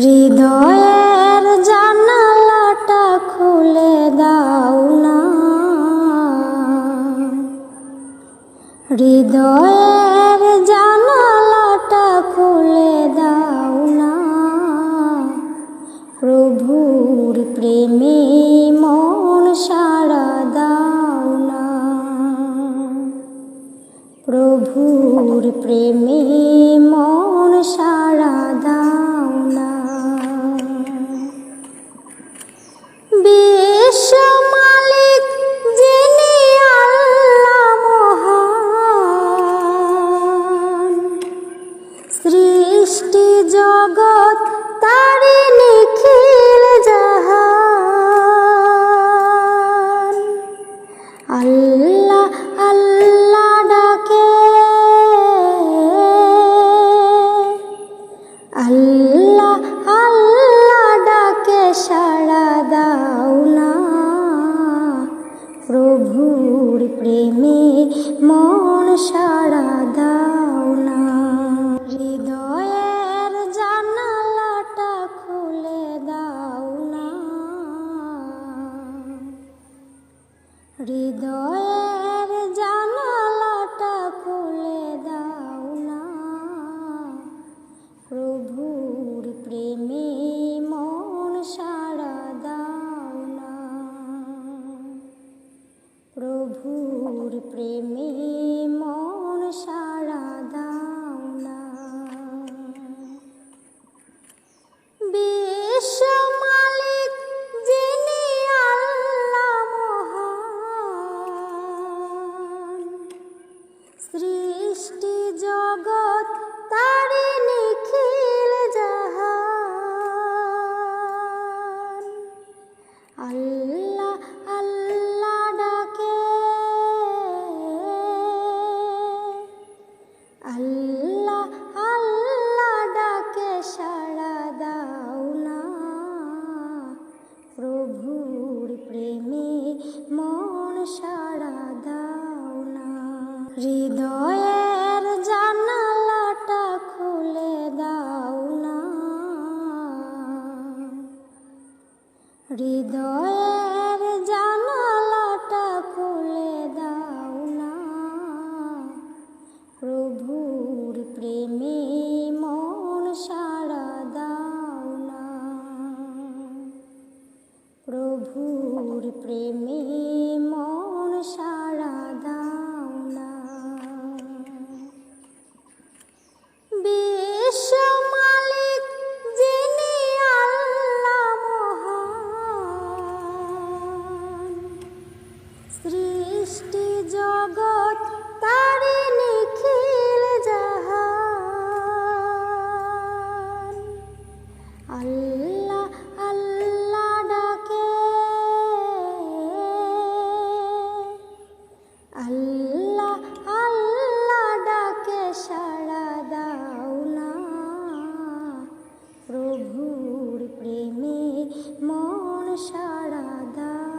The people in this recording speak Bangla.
হৃদয়ের জানালাটা খুলে দাও না। হৃদয়ের জানালাটা খুলে দাও না। প্রভুর প্রেমে মন সারা দাও না। প্রভুর প্রেমে জগৎ তারি নিখিল জাহান। আল্লাহ আল্লাহ ডাকে। আল্লাহ আল্লাহ ডাকে, সাড়া দাও না। প্রভুর প্রেমে মন হৃদয়ের জানালাটা খুলে দাও না। প্রভুর প্রেমে মন সারা দাও না। প্রভুর প্রেমে সৃষ্টি জগৎ তারি নিখিল জাহান। আল্লাহ আল্লাহ ডাকে। আল্লাহ আল্লাহ ডাকে, সাড়া দাও না। প্রভুর প্রেমে মন সাড়া দাও না। হৃদয়ের হৃদয়ের জানালাটা খুলে দাও না। প্রভুর প্রেমে মন সারা দাও না। প্রভুর প্রেমে সৃষ্টি জগৎ তারি নিখিল জাহান। আল্লাহ আল্লাহ ডাকে। আল্লাহ আল্লাহ ডাকে সারা দাও না। প্রভুর প্রেমে মন সারা দাও।